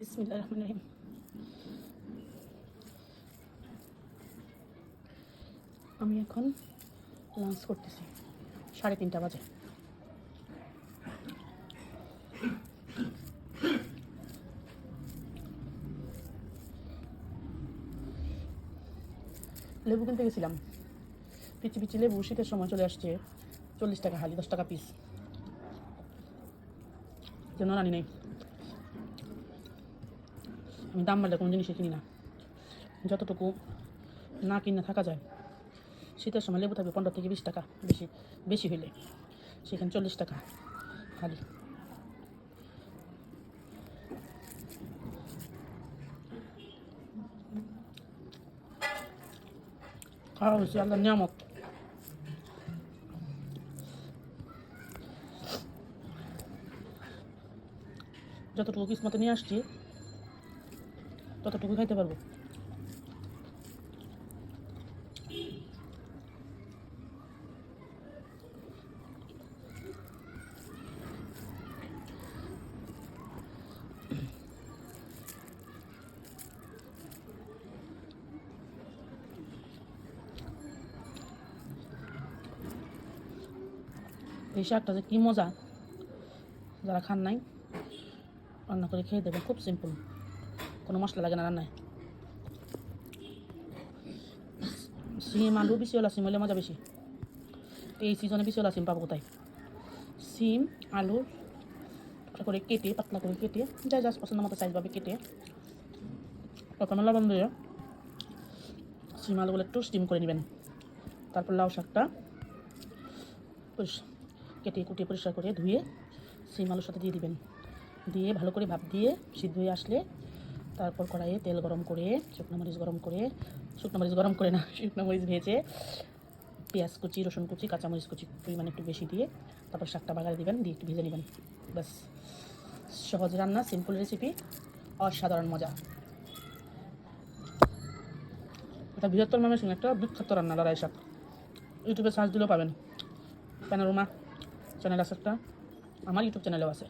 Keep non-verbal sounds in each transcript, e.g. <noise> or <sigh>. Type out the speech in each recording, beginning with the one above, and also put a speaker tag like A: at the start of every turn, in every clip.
A: রহিম। আমি এখন লাঞ্চ করতেছি, সাড়ে তিনটা বাজে। লেবু কিনতে গেছিলাম। পিচি পিচি লেবু শীতের সময় চলে আসছে, চল্লিশ টাকা হালি, দশ টাকা পিস জন্য রানি নেই। আমি দাম বাড়লে কোনো জিনিসই কিনি না। যতটুকু না কিনে থাকা যায়, শীতের সময় লেবু থাকবে পনেরো থেকে বিশ টাকা বেশি বেশি হইলে। সেখানে চল্লিশ টাকা খালি খাওয়া হয়েছে আল্লাহ নিয়ামত। যতটুকু কিসমতে নিয়ে আসছি ততটুকু খাইতে পারব? এই শাকটা যে কী মজা, যারা খান নাই, রান্না করে খেয়ে দেবেন খুব সিম্পল কোনো মশলা লাগে না রান্নায়। সিম আলু বেশিওয়ালা সিম হলে মজা বেশি। এই সিজনে বেশিওয়ালা সিম পাবো কোথায়? সিম, আলু করে কেটে, পাতলা করে কেটে, যা যা পছন্দ মতো সাইজ পাবে কেটে, প্রথমে লবণ দিয়ে সিম আলুগুলো একটু স্টিম করে নেবেন। তারপর লাউ শাকটা কেটে কুটিয়ে পরিষ্কার করে ধুয়ে সিম আলুর সাথে দিয়ে দিবেন। দিয়ে ভালো করে ভাপ দিয়ে সিদ্ধ হয়ে আসলে তারপর কড়াইয়ে তেল গরম করে, শুকনো মরিচ গরম করে, শুকনো মরিচ গরম করে না, <laughs> শুকনো মরিচ ভেজে পেঁয়াজ কুচি, রসুন কুচি, কাঁচামরিচ কুচি পরিমাণ একটু বেশি দিয়ে তারপর শাকটা বাগারে দিবেন, দিয়ে একটু ভেজে নেবেন। ব্যাস। সহজ রান্না সিম্পল রেসিপি অসাধারণ মজা। এটা বৃহত্তর নামের সঙ্গে একটা বিখ্যাত রান্না লড়াই শাক ইউটিউবে সার্চ দিলেও পাবেন। প্যানোরমা চ্যানেল আছে একটা। আমার ইউটিউব চ্যানেলেও আছে।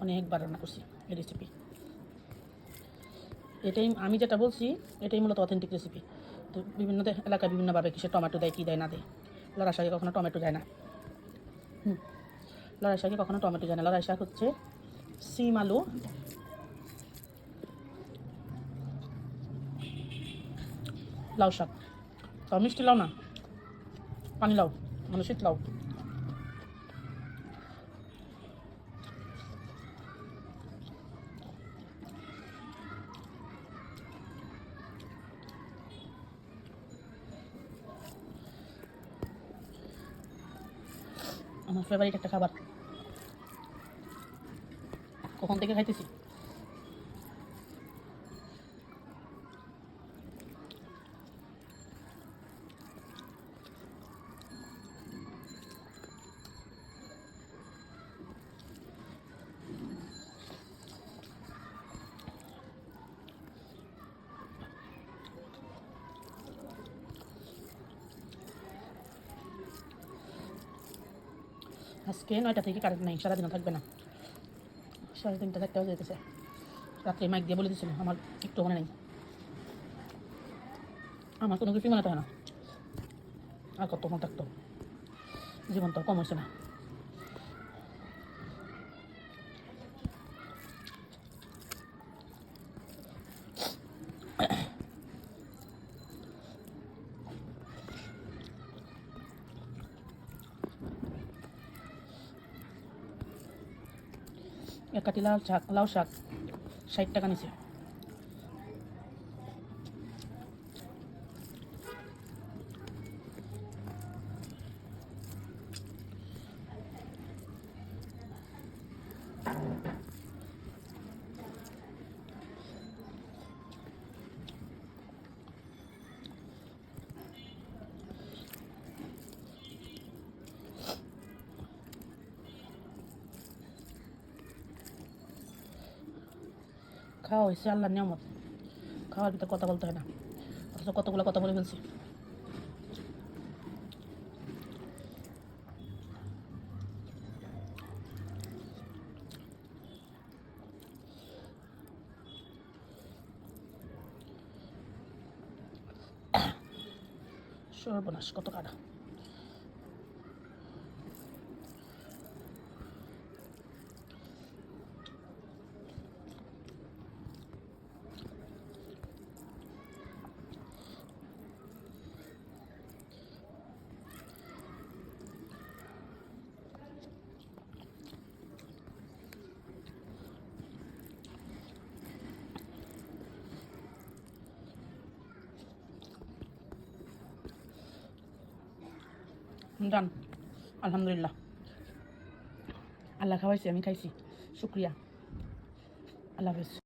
A: অনেকবার রান্না করছি এই রেসিপি এটাই আমি যেটা বলছি, এটাই মূলত অথেন্টিক রেসিপি তো বিভিন্ন এলাকায় বিভিন্নভাবে কিসে টমেটো দেয়, কী দেয়, না দেয়। লড়াই শাকে কখনো টমেটো যায় না। হুম। লড়াই শাকে কখনো টমেটো যায় না। লড়াই শাক হচ্ছে সিম আলু। লাউ শাক। তাও মিষ্টি লাউ না। পানি লাউ। মানে শীত লাউ। আমার ফেভারিট একটা খাবার। কখন থেকে খাইতেছি? আজকে নয়টা থেকে কারেন্ট নাই, সারাদিনও থাকবে না। সাড়ে তিনটা থাকতেও যেতেছে রাত্রে মাইক দিয়ে বলে দিচ্ছিল আমার একটু মনে নেই। আমার কোনো কিছুই মনে থাকে না। আর কত মনে থাকতো। জীবন তো কম হয়েছে না। এক কাটি লাল শাক লাউ শাক ষাট টাকা নিছে। খাওয়া হয়েছে আল্লাহ নিয়ামত খাওয়ার ভিতরে কথা বলতে হয় না। অথচ কতগুলো কথা বলে ফেলছি। সর্বনাশ, কত কাটা। ডান আলহামদুলিল্লাহ আল্লাহ খাওয়াইছি আমি খাইছি। শুক্রিয়া। আল্লাহ হাফেজ।